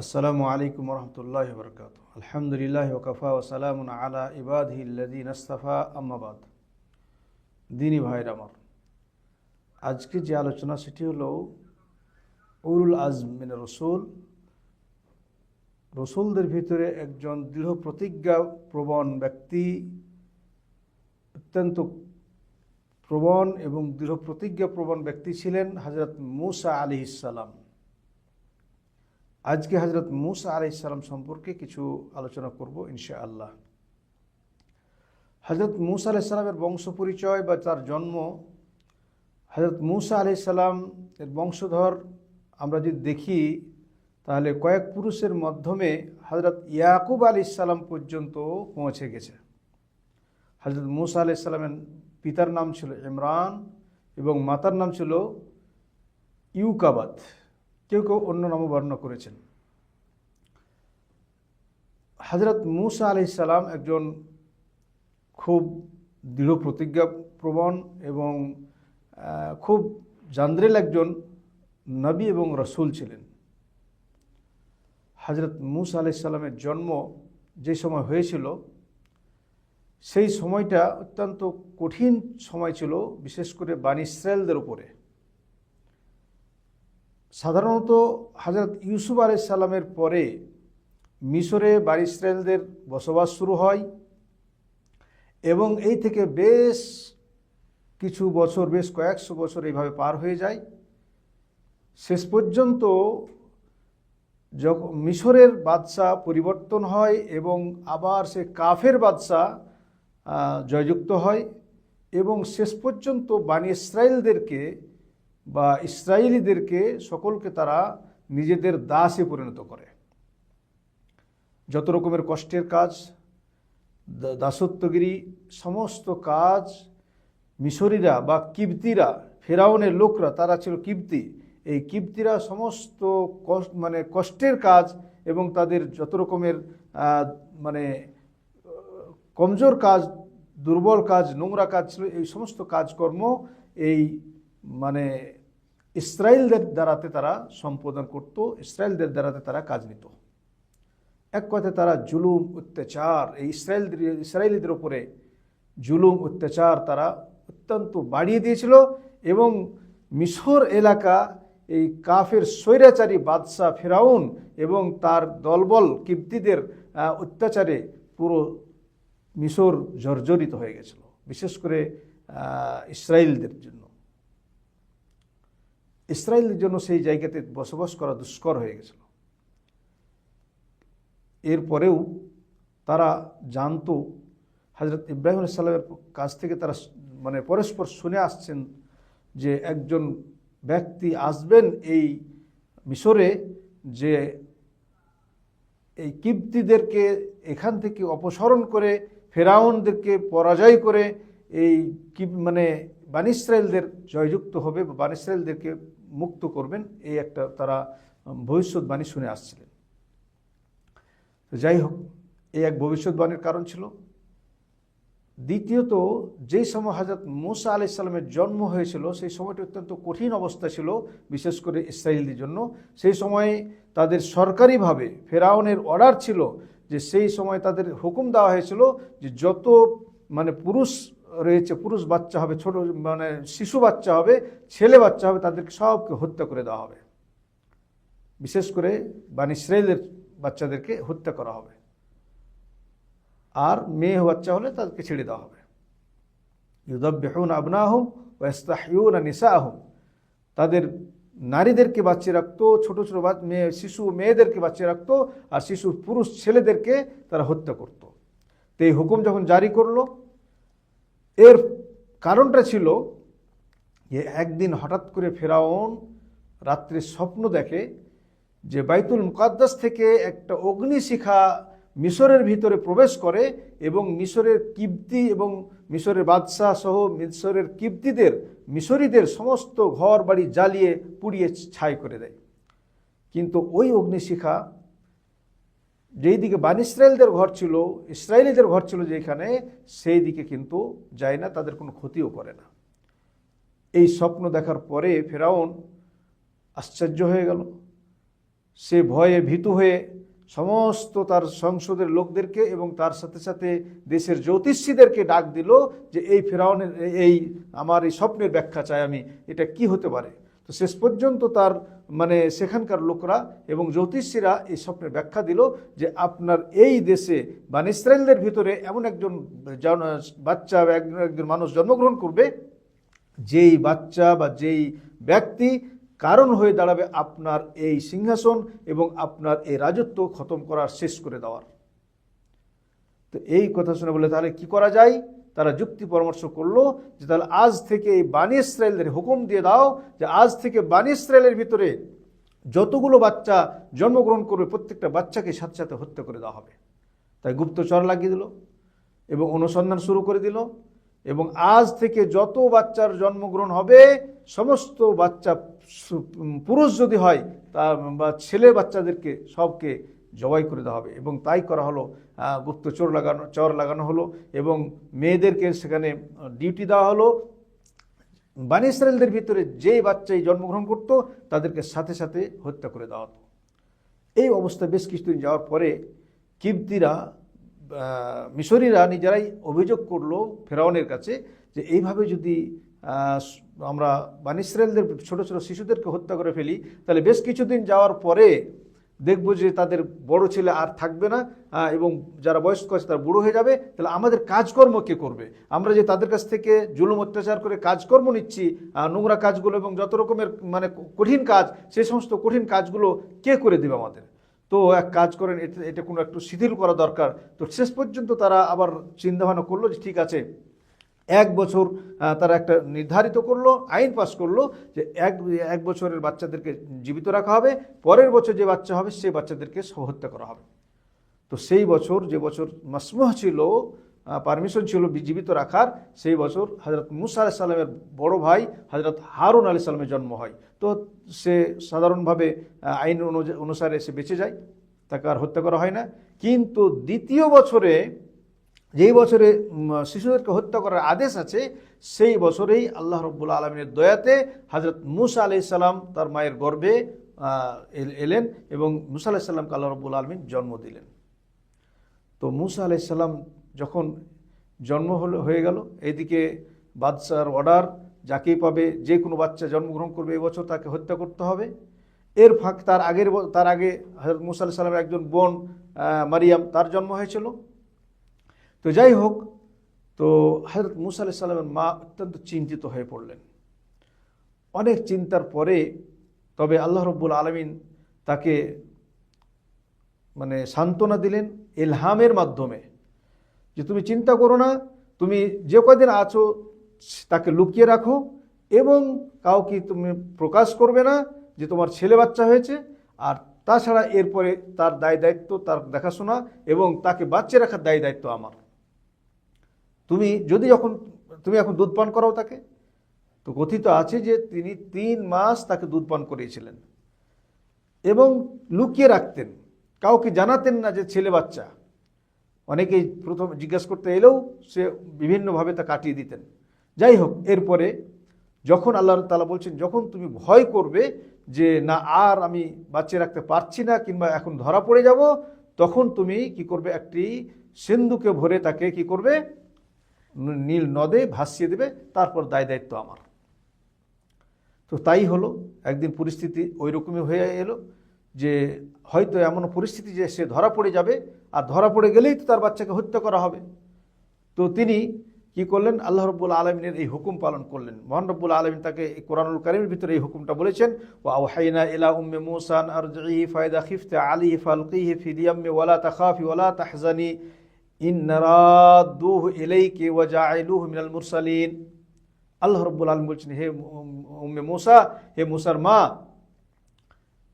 আসসালামু আলাইকুম রহমতুল্লাহ বরকাত আলহামদুলিল্লাহ ওকফা ওসালাম আলা ইবাদিল্লাদিন আস্তাফা আম্মাবাদ দিনী ভাইর আমার, আজকে যে আলোচনা সেটি হলো উরুল আজমিন রসুল। রসুলদের ভিতরে একজন দৃঢ় প্রতিজ্ঞা প্রবণ ব্যক্তি, অত্যন্ত প্রবণ এবং দৃঢ় প্রতিজ্ঞা প্রবণ ব্যক্তি ছিলেন হজরত মুসা আলি ইসালাম আজকে হজরত মুসা আলি ইসালাম সম্পর্কে কিছু আলোচনা করব ইনশা আল্লাহ হজরত মুসা আলি ইসলামের বংশ পরিচয় বা তার জন্ম হজরত মুসা আলি ইসালাম এর বংশধর আমরা যদি দেখি, তাহলে কয়েক পুরুষের মাধ্যমে হজরত ইয়াকুব আলি ইসালাম পর্যন্ত পৌঁছে গেছে। হজরত মুসা আলি ইসলামের পিতার নাম ছিল ইমরান এবং মাতার নাম ছিল ইউকাবাদ কেউ কেউ অন্য নামও বর্ণনা করেছেন। হজরত মুসা আলি ইসালাম একজন খুব দৃঢ় প্রতিজ্ঞা প্রবণ এবং খুব জান্দ্রেল একজন নবী এবং রসুল ছিলেন। হজরত মুসা আলি সাল্লামের জন্ম যে সময় হয়েছিল, সেই সময়টা অত্যন্ত কঠিন সময় ছিল, বিশেষ করে বানি উপরে। সাধারণত হজরত ইউসুফ আলি সাল্লামের পরে মিশরে বানি ইসরায়েলদের বসবাস শুরু হয় এবং এই থেকে বেশ কিছু বছর, বেশ কয়েকশো বছর এইভাবে পার হয়ে যায়। শেষ পর্যন্ত যখন মিশরের বাদশাহ পরিবর্তন হয় এবং আবার সে কাফের বাদশাহ জয়যুক্ত হয় এবং শেষ পর্যন্ত বানি ইসরায়েলদেরকে বা ইসরায়েলিদেরকে সকলকে তারা নিজেদের দাসে পরিণত করে। যত রকমের কষ্টের কাজ দাসত্বগিরি, সমস্ত কাজ মিশরীরা বা কিবতিরা, ফেরাউনের লোকরা, তারা ছিল কিবতি। এই কিবতিরা সমস্ত কষ্ট মানে কষ্টের কাজ এবং তাদের যত রকমের মানে কমজোর কাজ, দুর্বল কাজ, নোংরা কাজ ছিল, এই সমস্ত কাজকর্ম এই মানে ইসরায়েলদের দ্বারাতে তারা সম্পাদন করত, ইসরায়েলদের দ্বারাতে তারা কাজ নিত। এক কথায় তারা জুলুম, অত্যাচার, এই ইসরায়েল ইসরায়েলিদের উপরে জুলুম, অত্যাচার তারা অত্যন্ত বাড়িয়ে দিয়েছিল এবং মিশর এলাকা, এই কাফের স্বৈরাচারী বাদশাহ ফেরাউন এবং তার দলবল কিপ্তিদের অত্যাচারে পুরো মিশর জর্জরিত হয়ে গেছিল, বিশেষ করে ইসরায়েলদের জন্য। ইসরায়েলের জন্য সেই জায়গাতে বসবাস করা দুষ্কর হয়ে গেছিল। এরপরেও তারা জানতো হজরত ইব্রাহিম সাল্লামের কাছ থেকে তারা মানে পরস্পর শুনে আসছেন যে একজন ব্যক্তি আসবেন এই মিশরে যে এই কিপ্তিদেরকে এখান থেকে অপসারণ করে, ফেরাউনদেরকে পরাজয় করে এই কি মানে বানিসরায়েলদের জয়যুক্ত হবে বা বানিসরায়েলদেরকে মুক্ত করবেন, এই একটা তারা ভবিষ্যৎবাণী শুনে আসছিলেন। যাই হোক, এই এক ভবিষ্যৎবাণীর কারণ ছিল। দ্বিতীয়ত যেই সময় হজরত মুসা আলি সাল্লামের জন্ম হয়েছিল, সেই সময়টি অত্যন্ত কঠিন অবস্থা ছিল, বিশেষ করে ইসরায়েলদের জন্য। সেই সময়ে তাদের সরকারিভাবে ফেরাউনের অর্ডার ছিল যে, সেই সময় তাদের হুকুম দেওয়া হয়েছিল যে, যত মানে পুরুষ রয়েছে, পুরুষ বাচ্চা হবে, ছোট মানে শিশু বাচ্চা হবে, ছেলে বাচ্চা হবে, তাদেরকে সবকে হত্যা করে দেওয়া হবে। বিশেষ করে বান ইসরায়েলের বাচ্চাদেরকে হত্যা করা হবে। আর মেয়ে বাচ্চা হলে তাদেরকে ছেড়ে দেওয়া হবে। ইউদব্বিহুন আবনাহুম ওয়াস্তাহিউন নিসাহুম। তাদের নারীদেরকে বাঁচিয়ে রাখতো, ছোট ছোট মেয়ে, শিশু মেয়েদেরকে বাঁচিয়ে রাখতো, আর শিশু, পুরুষ ছেলেদেরকে তারা হত্যা করত। তো এই হুকুম যখন জারি করল এর কারণটা ছিল যে একদিন হঠাৎ করে ফেরাউন রাত্রে স্বপ্ন দেখে যে বাইতুল মুকাদ্দাস থেকে একটা অগ্নিশিখা মিশরের ভিতরে প্রবেশ করে এবং মিশরের কিপ্তি এবং মিশরের বাদশাহ সহ মিশরের কিপ্তিদের মিশরীদের সমস্ত ঘর বাড়ি জ্বালিয়ে পুড়িয়ে ছাই করে দেয়। কিন্তু ওই অগ্নিশিখা যেই দিকে বান ইসরায়েলদের ঘর ছিল, ইসরায়েলিদের ঘর ছিল যেখানে সেই দিকে কিন্তু যায় না, তাদের কোনো ক্ষতিও করে না। এই স্বপ্ন দেখার পরে ফেরাউন আশ্চর্য হয়ে গেল। সে ভয়ে ভীতু হয়ে সমস্ত তার সংসদের লোকদেরকে এবং তার সাথে সাথে দেশের জ্যোতিষীদেরকে ডাক দিল যে, এই ফেরাউনের এই আমার এই স্বপ্নের ব্যাখ্যা চাই আমি, এটা কি হতে পারে? তো শেষ পর্যন্ত তার মানে সেখানকার লোকরা এবং জ্যোতিষীরা এই স্বপ্নের ব্যাখ্যা দিল যে আপনার এই দেশে বা ইসরায়েলদের ভিতরে এমন একজন বাচ্চা বা একজন একজন মানুষ জন্মগ্রহণ করবে, যেই বাচ্চা বা যেই ব্যক্তি কারণ হয়ে দাঁড়াবে আপনার এই সিংহাসন এবং আপনার এই রাজত্ব খতম করার শেষ করে দেওয়ার। তো এই কথা শুনে বলে তাহলে কি করা যায়? তারা যুক্তি পরামর্শ করল যে তাহলে আজ থেকে এই বানি ইসরায়েলদের হুকুম দিয়ে দাও যে আজ থেকে বানি ইসরায়েলের ভিতরে যতগুলো বাচ্চা জন্মগ্রহণ করবে, প্রত্যেকটা বাচ্চাকে সাথে সাথে হত্যা করে দেওয়া হবে। তাই গুপ্তচর লাগিয়ে দিল এবং অনুসন্ধান শুরু করে দিল এবং আজ থেকে যত বাচ্চার জন্মগ্রহণ হবে, সমস্ত বাচ্চা পুরুষ যদি হয় তা বা ছেলে বাচ্চাদেরকে সবকে জবাই করে দেওয়া হবে। এবং তাই করা হলো গুপ্তচর লাগানো, চর লাগানো হলো এবং মেয়েদেরকে সেখানে ডিউটি দেওয়া হলো। বানি ভিতরে যে বাচ্চাই জন্মগ্রহণ করত, তাদেরকে সাথে সাথে হত্যা করে দেওয়া হতো। এই অবস্থা বেশ কিছুদিন যাওয়ার পরে কিবতিরা মিশরীরা নিজেরাই অভিযোগ করল ফেরাউনের কাছে যে এইভাবে যদি আমরা বানি ইসরায়েলদের ছোট ছোট শিশুদেরকে হত্যা করে ফেলি, তাহলে বেশ কিছুদিন যাওয়ার পরে দেখব যে তাদের বড় ছেলে আর থাকবে না এবং যারা বয়স্ক আছে তারা বুড়ো হয়ে যাবে, তাহলে আমাদের কাজকর্ম কে করবে? আমরা যে তাদের কাছ থেকে জুলুম, অত্যাচার করে কাজকর্ম নিচ্ছি নোংরা কাজগুলো এবং যত রকমের মানে কঠিন কাজ, সে সমস্ত কঠিন কাজগুলো কে করে দেবে আমাদের? তো এক কাজ করেন, এটা এটা কোনো একটু শিথিল করা দরকার। তো শেষ পর্যন্ত তারা আবার চিন্তাভাবনা করল যে ঠিক আছে এক বছর তারা একটা নির্ধারিত করল, আইন পাস করল যে এক এক বছরের বাচ্চাদেরকে জীবিত রাখা হবে, পরের বছর যে বাচ্চা হবে, সেই বাচ্চাদেরকে হত্যা করা হবে। তো সেই বছর যে বছর মাসমুহ ছিল পারমিশন ছিল জীবিত রাখার, সেই বছর হজরত মুসা আলাহ সাল্লামের বড় ভাই হজরত হারুন আলি সাল্লামের জন্ম হয়। তো সে সাধারণভাবে আইন অনুযা- অনুসারে সে বেঁচে যায়, তাকে আর হত্যা করা হয় না। কিন্তু দ্বিতীয় বছরে যেই বছরে শিশুদেরকে হত্যা করার আদেশ আছে, সেই বছরেই আল্লাহ রব্বুল আলমিনের দয়াতে হজরত মুসা আলি সাল্লাম তার মায়ের গর্ভে এলেন এবং মুসা আলাহি সাল্লামকে আল্লাহ রব্বুল আলমিন জন্ম দিলেন। তো মুসা আলাইসাল্লাম যখন জন্ম হলো, হয়ে গেল, এদিকে বাদশার অর্ডার যাকেই পাবে, যে কোনো বাচ্চা জন্মগ্রহণ করবে এবছর তাকে হত্যা করতে হবে। এর ফাঁক তার আগের তার আগে হজরত মুসা আলাহ সাল্লামের একজন বোন মারিয়াম তার জন্ম হয়েছিল। তো যাই হোক তো হজরত মুসা আলাহ সাল্লামের মা অত্যন্ত চিন্তিত হয়ে পড়লেন। অনেক চিন্তার পরে তবে আল্লাহ রব্বুল আলমিন তাকে মানে সান্ত্বনা দিলেন এলহামের মাধ্যমে যে তুমি চিন্তা করো না, তুমি যে কদিন আছো তাকে লুকিয়ে রাখো এবং কাউকে তুমি প্রকাশ করবে না যে তোমার ছেলে বাচ্চা হয়েছে আর তাছাড়া এরপরে তার দায় দায়িত্ব, তার দেখাশোনা এবং তাকে বাচ্চা রাখার দায় দায়িত্ব আমার। তুমি যদি যখন, তুমি এখন দুধ পান করাও তাকে। তো কথিত আছে যে তিনি তিন মাস তাকে দুধ পান করিয়েছিলেন এবং লুকিয়ে রাখতেন। কাউকে জানাতেন না যে ছেলে বাচ্চা। অনেকেই প্রথম জিজ্ঞাসা করতে এলেও সে বিভিন্নভাবে তা কাটিয়ে দিতেন। যাই হোক, এরপরে যখন আল্লাহ তালা বলছেন, যখন তুমি ভয় করবে যে না, আর আমি বাচ্চা রাখতে পারছি না কিংবা এখন ধরা পড়ে যাব, তখন তুমি কি করবে? একটি সিন্ধুকে ভরে তাকে কি করবে? নীল নদে ভাসিয়ে দেবে, তারপর দায় দায়িত্ব আমার। তো তাই হলো, একদিন পরিস্থিতি ওই রকমই হয়ে এলো যে হয়তো এমন পরিস্থিতি যে সে ধরা পড়ে যাবে, আর ধরা পড়ে গেলেই তো তার বাচ্চাকে হত্যা করা হবে। তো তিনি কি করলেন? আল্লাহ রব্বুল আলমিনের এই হুকুম পালন করলেন। মহান রব্বুল আলমিন তাকে কোরআনুল কারিমের ভিতরে এই হুকুমটা বলেছেন ও আহাইনা ইলা উম্মে মুসান আরজিহি ফায়দা খিফতে আলী ফালকিহি ফিদিয়াম্মে ওয়ালা তাখাফি ওয়ালা তাহজানি। ইন্নারাদুহ ইলাইকে ওয়া জাইলুহু মিনাল মুরসালিন। আল্লাহ রব্বুল আলম বলছেন, হে উম- উম্মে মুসা, হে মুসার মা।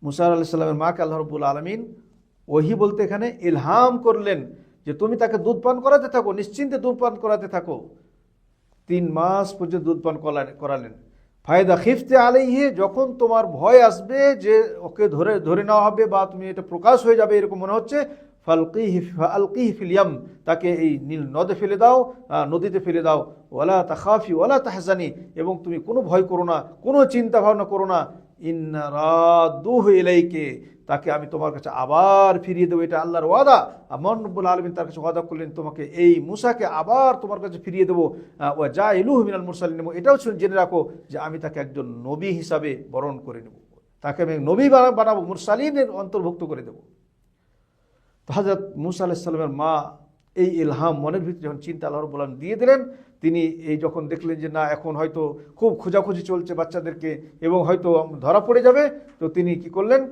মুসা আলাহ সাল্লামের মাকে আল্লাহ রব্বুল আলমিন ওহি বলতে এখানে ইলহাম করলেন যে, তুমি তাকে দুধ পান করাতে থাকো, নিশ্চিন্তে দুধ পান করাতে থাকো। তিন মাস পর্যন্ত দুধ পান করালেন। ফায়দা খিফতে আলাইহে, যখন তোমার ভয় আসবে যে, ওকে ধরে ধরে নেওয়া হবে বা তুমি এটা প্রকাশ হয়ে যাবে, এরকম মনে হচ্ছে ফালকিহি তাকে এই নীল নদে ফেলে দাও নদীতে ফেলে দাও। ওয়ালা তাখাফি ওলা তাহজানি, এবং তুমি কোনো ভয় করো না, কোনো চিন্তা ভাবনা করো না। ইন্না রাদুহু ইলাইকে, তাকে আমি তোমার কাছে আবার ফিরিয়ে দেবো, এটা আল্লাহর ওয়াদা। আমন রব্বুল আলমিন তার কাছে ওয়াদা করলেন, তোমাকে এই মুসাকে আবার তোমার কাছে ফিরিয়ে দেবো। ওয়া যা ইলু মিনাল মুরসালিন, এবং এটাও জেনে রাখো যে আমি তাকে একজন নবী হিসাবে বরণ করে নেব। তাকে আমি নবী বানাবো, মুরসালিনের অন্তর্ভুক্ত করে দেবো। তো হাজরত মুসা আলাহিসাল্লামের মা এই ইলহাম মনের ভিতরে যখন চিন্তা আল্লাহ আলম দিয়ে দিলেন, তিনি এই যখন দেখলেন যে না, এখন হয়তো খুব খোঁজাখুঁজি চলছে বাচ্চাদেরকে এবং হয়তো ধরা পড়ে যাবে, তো তিনি কি করলেন?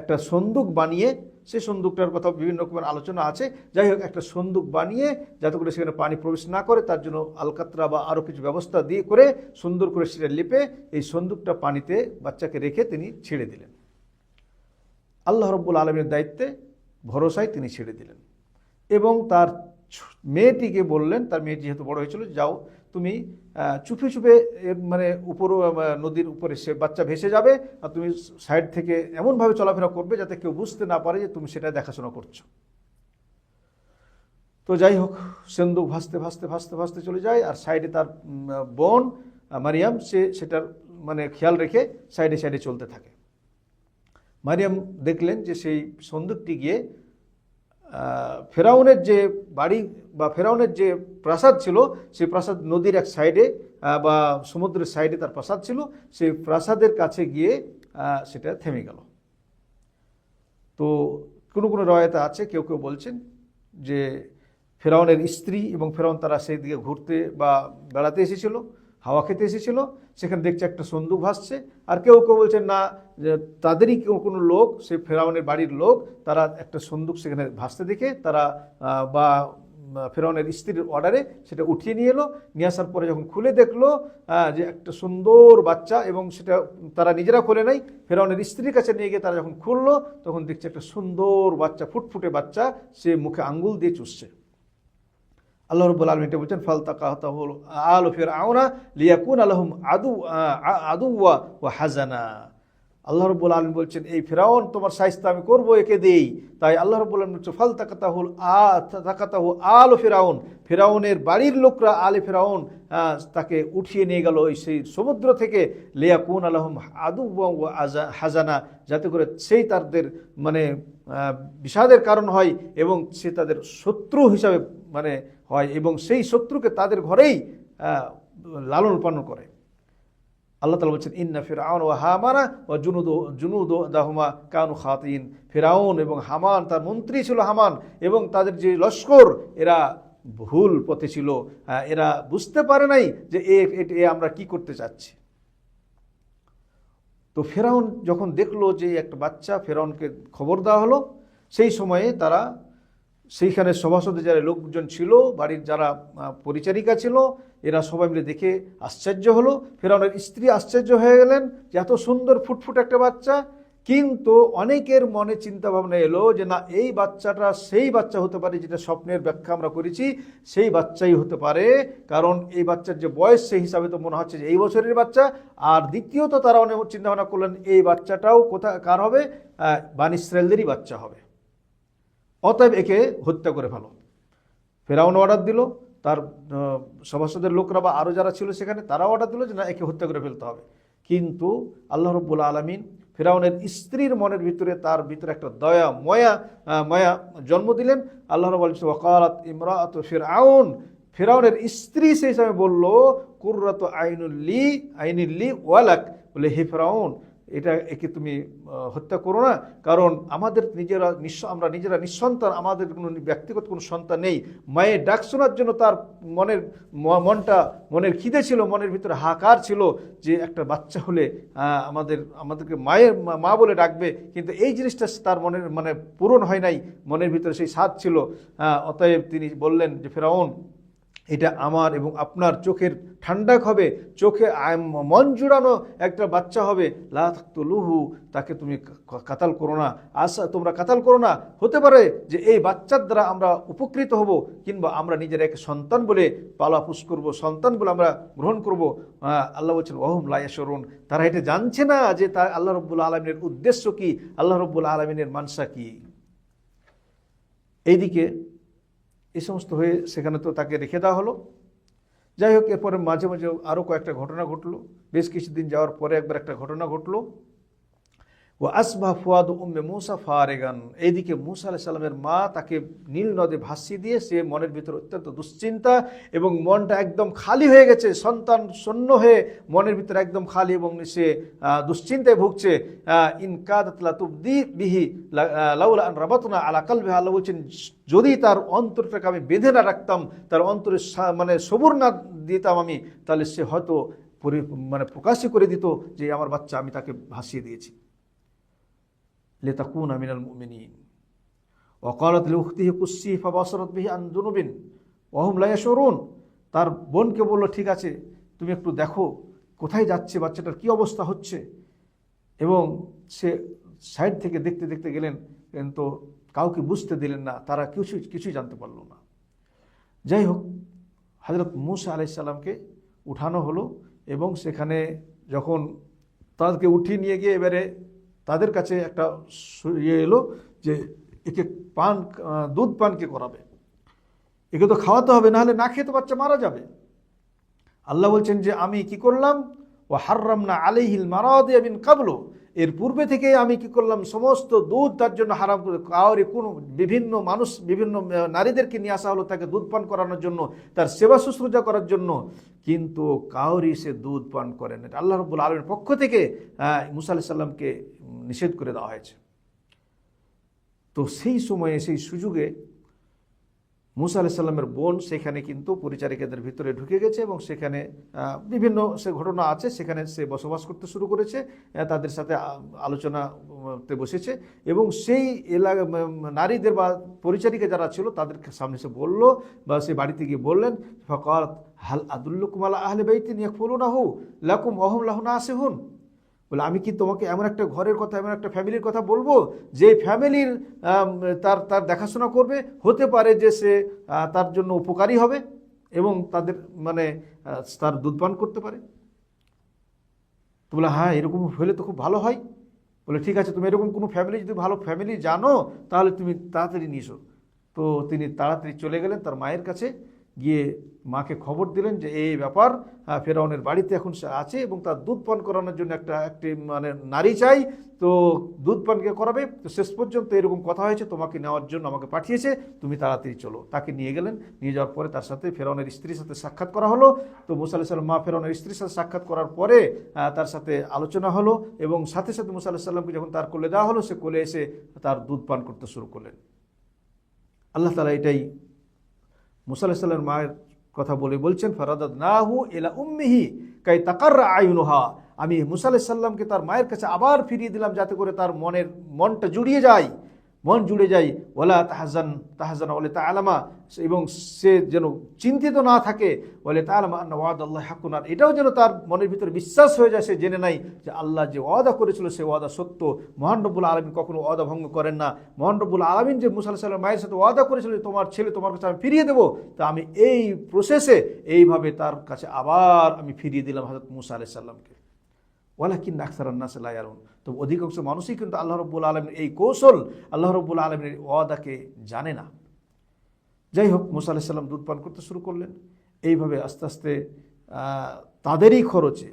একটা সন্দুক বানিয়ে, সেই সন্দুকটার কথা বিভিন্ন রকমের আলোচনা আছে, যাই হোক একটা সন্দুক বানিয়ে, যাতে করে সেখানে পানি প্রবেশ না করে, তার জন্য আলকাতরা বা আরও কিছু ব্যবস্থা দিয়ে করে সুন্দর করে সেটা লিপে এই সন্দুকটা পানিতে বাচ্চাকে রেখে তিনি ছেড়ে দিলেন। আল্লাহ রব্বুল আলমের দায়িত্বে ভরসায় তিনি ছেড়ে দিলেন। এবং তার মেয়েটিকে বললেন, তার মেয়ে যেহেতু বড় হয়েছিল, যাও, তুমি চুপে চুপে মানে উপর নদীর উপরে সে বাচ্চা ভেসে যাবে আর তুমি সাইড থেকে এমনভাবে চলাফেরা করবে যাতে কেউ বুঝতে না পারে যে তুমি সেটা দেখাশোনা করছ। তো যাই হোক, সেন্দুক ভাসতে ভাসতে ভাসতে ভাসতে চলে যায় আর সাইডে তার বোন মারিয়াম, সে সেটার মানে খেয়াল রেখে সাইডে সাইডে চলতে থাকে। মারিয়াম দেখলেন যে সেই সন্দুকটি গিয়ে ফেরাউনের যে বাড়ি বা ফেরাউনের যে প্রাসাদ ছিল, সেই প্রাসাদ নদীর এক সাইডে বা সমুদ্রের সাইডে তার প্রাসাদ ছিল, সেই প্রাসাদের কাছে গিয়ে সেটা থেমে গেল। তো কোনো কোনো রয়তা আছে, কেউ কেউ বলছেন যে ফেরাউনের স্ত্রী এবং ফেরাউন তারা সেই দিকে ঘুরতে বা বেড়াতে এসেছিল। হাওয়া খেতে এসেছিল, সেখানে দেখছে একটা সন্দুক ভাসছে, আর কেউ কেউ বলছেন না তাদেরই কেউ কোনো লোক, সে ফেরাউনের বাড়ির লোক, তারা একটা সন্দুক সেখানে ভাসতে দেখে তারা বা ফেরাউনের স্ত্রীর অর্ডারে সেটা উঠিয়ে নিয়ে এলো, নিয়ে আসার পরে যখন খুলে দেখল যে একটা সুন্দর বাচ্চা এবং সেটা তারা নিজেরা খোলে নাই, ফেরাউনের স্ত্রীর কাছে নিয়ে গিয়ে তারা যখন খুললো, তখন দেখছে একটা সুন্দর বাচ্চা, ফুটফুটে বাচ্চা, সে মুখে আঙ্গুল দিয়ে চুষছে। আল্লাহ রব্বুল আলম এটা বলছেন ফালতা কাহতাহুল আল ফের আওনা লিয়াকুন আলহম আদু আদুয়া ও হাজানা। আল্লাহ রব্বুল আলম বলছেন, এই ফেরাউন, তোমার সাইজটা আমি করব একে দেই তাই আল্লাহ রব্বুল আলম বলছে ফাল তাকাতাহুল আ তাকাতাহু আল ফেরাউন। ফেরাউনের বাড়ির লোকরা আলে ফেরাউন তাকে উঠিয়ে নিয়ে গেল ওই সেই সমুদ্র থেকে, লিয়াকুন আলহম আদু ও আজা, হাজানা। যাতে করে সেই তাদের মানে বিষাদের কারণ হয় এবং সে তাদের শত্রু হিসাবে মানে হয় এবং সেই শত্রুকে তাদের ঘরেই লালন পালন করে। আল্লাহ তালা বলছেন, ইন্না ফেরাউন ও হামানা ও জুনুদ জুনুদ দাহমা কানু খাতিন। ফেরাউন এবং হামান, তার মন্ত্রী ছিল হামান এবং তাদের যে লস্কর, এরা ভুল পথে ছিল। এরা বুঝতে পারে নাই যে এ আমরা কি করতে চাচ্ছি। তো ফেরাউন যখন দেখল যে একটা বাচ্চা ফেরাউনকে খবর দেওয়া হলো, সেই সময়ে তারা সেইখানে সভাসদে যারা লোকজন ছিল, বাড়ির যারা পরিচারিকা ছিল, এরা সবাই মিলে দেখে আশ্চর্য হলো। ফেরাউনের স্ত্রী আশ্চর্য হয়ে গেলেন যে এত সুন্দর ফুটফুট একটা বাচ্চা। কিন্তু অনেকের মনে চিন্তা ভাবনা এলো যে, না, এই বাচ্চাটা সেই বাচ্চা হতে পারে যেটা স্বপ্নের ব্যাখ্যা আমরা করেছি, সেই বাচ্চাই হতে পারে। কারণ এই বাচ্চার যে বয়স, সেই হিসাবে তো মনে হচ্ছে যে এই বছরের বাচ্চা। আর দ্বিতীয়ত তারা অনেক চিন্তা ভাবনা করলেন, এই বাচ্চাটাও কোথা, কার হবে? বানি বাচ্চা হবে। অতএব একে হত্যা করে ফেলো। ফেরাউন অর্ডার দিল, তার সভাসদের লোকরা বা আরও যারা ছিল সেখানে, তারাও অর্ডার দিল যে না, একে হত্যা করে ফেলতে হবে। কিন্তু আল্লাহ রব্বুল আলমিন ফেরাউনের স্ত্রীর মনের ভিতরে, তার ভিতরে একটা দয়া, ময়া মায়া জন্ম দিলেন। আল্লাহ রব ওকালাত ইমরাত ফেরাউন ফেরাউনের স্ত্রী সেই সময় বলল, কুর্রাত আইনুল্লি আইনুল্লি ওয়ালাক। বলে, হে ফেরাউন এটা একে তুমি হত্যা করো না। কারণ আমাদের নিজেরা নিঃস, আমরা নিজেরা নিঃসন্তান, আমাদের কোনো ব্যক্তিগত কোনো সন্তান নেই। মায়ের ডাক শোনার জন্য তার মনের মনটা, মনের খিদে ছিল, মনের ভিতরে হাকার ছিল যে একটা বাচ্চা হলে আমাদের, আমাদেরকে মায়ের মা- বলে ডাকবে। কিন্তু এই জিনিসটা তার মনের মানে পূরণ হয় নাই, মনের ভিতরে সেই স্বাদ ছিল। অতএব তিনি বললেন যে, ফেরাউন এটা আমার এবং আপনার চোখের ঠান্ডা হবে, চোখে মন জুড়ানো একটা বাচ্চা হবে। লুহু তাকে তুমি কাতাল করো না। আশা, তোমরা কাতাল করো না। হতে পারে যে এই বাচ্চার দ্বারা আমরা উপকৃত হব, কিংবা আমরা নিজের এক সন্তান বলে পালাপুষ করব, সন্তান বলে আমরা গ্রহণ করব। আল্লাহ বলছেন, ওহম লায়াসরুন তারা এটা জানছে না যে তা আল্লাহ রব্বুল আলমিনের উদ্দেশ্য কি? আল্লাহ রব্বুল আলমিনের মানসা কি? এইদিকে এই সমস্ত হয়ে সেখানে তো তাকে রেখে দেওয়া হলো। যাই হোক, এরপরে মাঝে মাঝে আরও কয়েকটা ঘটনা ঘটলো। বেশ কিছুদিন যাওয়ার পরে একবার একটা ঘটনা ঘটলো। ও আসবাহ ফুয়াদ উম্মে মুসা ফারেগান। এইদিকে মুসা আলাহ সাল্লামের মা তাকে নীল নদে ভাসিয়ে দিয়ে সে মনের ভিতরে অত্যন্ত দুশ্চিন্তা এবং মনটা একদম খালি হয়ে গেছে সন্তান শূন্য হয়ে মনের ভিতরে একদম খালি এবং সে দুশ্চিন্তায় ভুগছে। আহ, ইন কাদাতলা বিহি লাউলা রাবাতুনা আলা কালবে আল্লাহ বলছেন যদি তার অন্তরটাকে আমি বেঁধে না রাখতাম তার অন্তরে মানে সবুর না দিতাম আমি তাহলে সে হয়তো মানে প্রকাশ করে দিত যে আমার বাচ্চা আমি তাকে ভাসিয়ে দিয়েছি। লেতাকুন আমিনাল মুমিনিন ওকালত লিউক্তিহি কুসি ফাবাসরত বিহি আন্দুনুবিন ওহম লায়াশরুন তার বোনকে বলল, ঠিক আছে, তুমি একটু দেখো, কোথায় যাচ্ছে বাচ্চাটার কি অবস্থা হচ্ছে? এবং সে সাইড থেকে দেখতে দেখতে গেলেন কিন্তু কাউকে বুঝতে দিলেন না, তারা কিছু, কিছুই জানতে পারল না। যাই হোক হজরত মুসা আলাইসাল্লামকে উঠানো হলো এবং সেখানে যখন তাদেরকে উঠিয়ে নিয়ে গিয়ে এবারে তাদের কাছে একটা ইয়ে এলো যে একে পান দুধ পানকে করাবে। একে তো খাওয়াতে হবে, নাহলে না খেয়ে তো বাচ্চা মারা যাবে। আল্লাহ বলছেন যে, আমি কি করলাম? ও হার্রাম না আলিহিল মারাদে আমিন কাবলো। এর পূর্বে থেকে আমি কি করলাম? সমস্ত দুধ তার জন্য হারাম করে কাউরে কোনো বিভিন্ন মানুষ, বিভিন্ন নারীদেরকে নিয়ে আসা হলো তাকে দুধ পান করানোর জন্য, তার সেবা শুশ্রূষা করার জন্য। কিন্তু কাউরি সে দুধ পান করেন আল্লাহ রব্বুল আলমের পক্ষ থেকে মুসা সাল্লামকে নিষেধ করে দেওয়া হয়েছে। তো সেই সময়ে, সেই সুযোগে মুসা আলাহ সাল্লামের বোন, সেখানে কিন্তু পরিচারিকাদের ভিতরে ঢুকে গেছে এবং সেখানে বিভিন্ন সে ঘটনা আছে, সেখানে সে বসবাস করতে শুরু করেছে তাদের সাথে আলোচনাতে বসেছে এবং সেই এলাকা নারীদের বা পরিচারিকা যারা ছিল, তাদের সামনে সে বলল বা সে বাড়িতে গিয়ে বললেন, ফকাত হাল আদুল্লুকুম আলা আহলে বাইতে নিয়ে ফুলু না হু লাকুম অহম লাহু না আসে হুন বলে, আমি কি তোমাকে এমন একটা ঘরের কথা, এমন একটা ফ্যামিলির কথা বলব যে ফ্যামিলির তার তার দেখাশোনা করবে? হতে পারে যে সে তার জন্য উপকারী হবে এবং তাদের মানে তার দুধপান করতে পারে? তো বলে হ্যাঁ এরকম হলে তো খুব ভালো হয়। বলে, ঠিক আছে, তুমি এরকম কোনো ফ্যামিলি, যদি ভালো ফ্যামিলি জানো, তাহলে তুমি তাড়াতাড়ি নিয়ে এসো। তো তিনি তাড়াতাড়ি চলে গেলেন তার মায়ের কাছে। গিয়ে মাকে খবর দিলেন যে এই ব্যাপার ফেরাউনের বাড়িতে এখন সে আছে এবং তার দুধ পান করানোর জন্য একটা, একটি মানে নারী চাই। তো দুধ পানকে করাবে? তো শেষ পর্যন্ত এরকম কথা হয়েছে, তোমাকে নেওয়ার জন্য আমাকে পাঠিয়েছে, তুমি তাড়াতাড়ি চলো। তাকে নিয়ে গেলেন, নিয়ে যাওয়ার পরে তার সাথে ফেরাউনের স্ত্রীর সাথে সাক্ষাৎ করা হলো। তো মুসা আলাহ সাল্লাম মা ফেরাউনের স্ত্রীর সাথে সাক্ষাৎ করার পরে তার সাথে আলোচনা হলো এবং সাথে সাথে মুসা সাল্লামকে যখন তার কোলে দেওয়া হলো, সে কোলে এসে তার দুধ পান করতে শুরু করলেন। আল্লাহ তালা এটাই মুসা আলাহ মায়ের কথা বলে বলছেন ফারাদাদ নাহু এলা উম্মিহি কাই তাকার আইনুহা। আমি মুসাল্লাহ সাল্লামকে তার মায়ের কাছে আবার ফিরিয়ে দিলাম যাতে করে তার মনের মনটা জুড়িয়ে যায়। মন জুড়ে যায় ওলা তাহাজান তাহাজান ওলে তা আলামা এবং সে যেন চিন্তিত না থাকে বলে তা আলামা আন্না ওয়াদ আল্লাহ হাকুন, আর এটাও যেন তার মনের ভিতরে বিশ্বাস হয়ে যায়, সে জেনে নাই যে আল্লাহ যে ওয়াদা করেছিল, সে ওয়াদা সত্য। মহান রব্বুল আলমিন কখনো ওয়াদা ভঙ্গ করেন না। মহান রব্বুল আলমিন যে মুসা আলাহ সাল্লাম মায়ের সাথে ওয়াদা করেছিল যে তোমার ছেলে তোমার কাছে আমি ফিরিয়ে দেবো, তা আমি এই প্রসেসে এইভাবে তার কাছে আবার আমি ফিরিয়ে দিলাম হজরত মুসা আলাহ সাল্লামকে ওয়ালাকিন আকসার আন্নাসাল্লাহ তো অধিকাংশ মানুষই কিন্তু আল্লাহ রব্বুল আলমের এই কৌশল আল্লাহ রব্বুল আলমের ওয়াদাকে জানে না। যাই হোক মুসা আলাহ সাল্লাম দুধ পান করতে শুরু করলেন। এইভাবে আস্তে আস্তে তাদেরই খরচে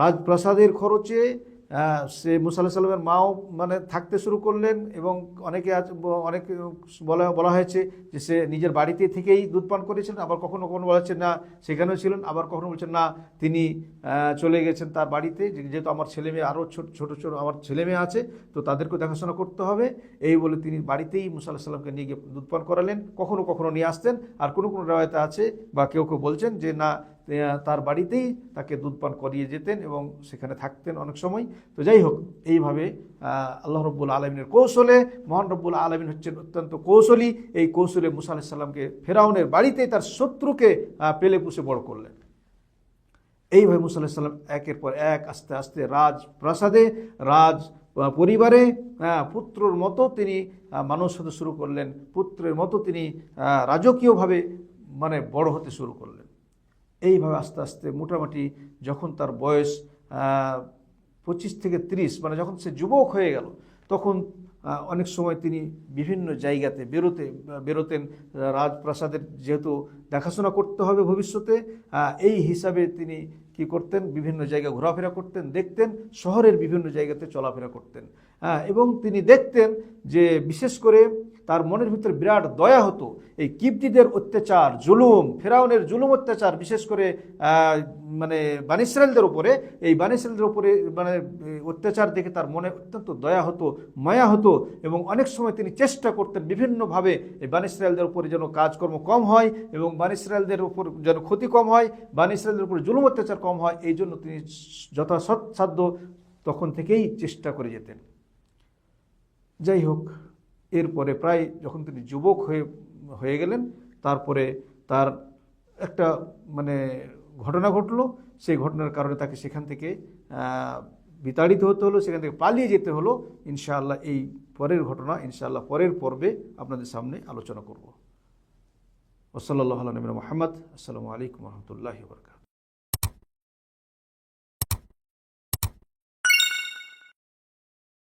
রাজপ্রাসাদের খরচে সে মুসা আলাহ সাল্লামের মাও মানে থাকতে শুরু করলেন এবং অনেকে আজ অনেক বলা বলা হয়েছে যে সে নিজের বাড়িতে থেকেই দুধ পান করেছিলেন আবার কখনো কখনো বলা হচ্ছে, না, সেখানেও ছিলেন। আবার কখনো বলছেন না, তিনি চলে গেছেন তার বাড়িতে যেহেতু আমার ছেলে মেয়ে আরও ছোট, ছোটো ছোটো, আমার ছেলে মেয়ে আছে, তো তাদেরকেও দেখাশোনা করতে হবে। এই বলে তিনি বাড়িতেই মুসা আল্লাহ সাল্লামকে নিয়ে গিয়ে দুধ পান করালেন। কখনো কখনো নিয়ে আসতেন। আর কোনো কোনো রায়তে আছে বা কেউ কেউ বলছেন যে, না তার বাড়িতেই তাকে দুধ পান করিয়ে যেতেন এবং সেখানে থাকতেন অনেক সময়। তো যাই হোক, এইভাবে আল্লাহ রব্বুল আলমিনের কৌশলে, মহান রব্বুল আলমিন হচ্ছেন অত্যন্ত কৌশলী। এই কৌশলে মুসা আলাহ সাল্লামকে ফেরাউনের বাড়িতেই তার শত্রুকে পেলে পুষে বড় করলেন। এইভাবে মুসা আলাহ সাল্লাম একের পর এক আস্তে আস্তে রাজ প্রাসাদে রাজ পরিবারে পুত্রর মতো তিনি মানুষ হতে শুরু করলেন। পুত্রের মতো তিনি রাজকীয়ভাবে মানে বড় হতে শুরু করলেন। এইভাবে আস্তে আস্তে মোটামুটি যখন তার বয়স পঁচিশ থেকে তিরিশ মানে যখন সে যুবক হয়ে গেল, তখন অনেক সময় তিনি বিভিন্ন জায়গাতে বেরোতে, বেরোতেন। রাজপ্রাসাদের যেহেতু দেখাশোনা করতে হবে ভবিষ্যতে এই হিসাবে তিনি কি করতেন? বিভিন্ন জায়গায় ঘোরাফেরা করতেন, দেখতেন, শহরের বিভিন্ন জায়গাতে চলাফেরা করতেন। এবং তিনি দেখতেন যে বিশেষ করে তার মনের ভিতরে বিরাট দয়া হতো। এই কিপ্তিদের অত্যাচার, জুলুম, ফেরাউনের জুলুম অত্যাচার, বিশেষ করে মানে বানিসরাইলদের উপরে, এই বানিসরাইলদের উপরে মানে অত্যাচার দেখে তার মনে অত্যন্ত দয়া হতো, মায়া হতো এবং অনেক সময় তিনি চেষ্টা করতেন বিভিন্নভাবে এই বানিসরাইলদের উপরে যেন কাজকর্ম কম হয় এবং বানিসরাইলদের উপর যেন ক্ষতি কম হয় বানিসরাইলদের উপরে জুলুম অত্যাচার কম হয়, এই জন্য তিনি যথাসাধ্য তখন থেকেই চেষ্টা করে যেতেন। যাই হোক এরপরে প্রায় যখন তিনি যুবক হয়ে হয়ে গেলেন, তারপরে তার একটা মানে ঘটনা ঘটলো। সেই ঘটনার কারণে তাকে সেখান থেকে বিতাড়িত হতে হলো, সেখান থেকে পালিয়ে যেতে হলো। ইনশাআল্লাহ এই পরের ঘটনা, ইনশাআল্লাহ পরের পর্বে আপনাদের সামনে আলোচনা করব। ওসল্লাহ নবীন মোহাম্মদ, আসসালামু আলাইকুম রহমতুল্লাহ বরকাত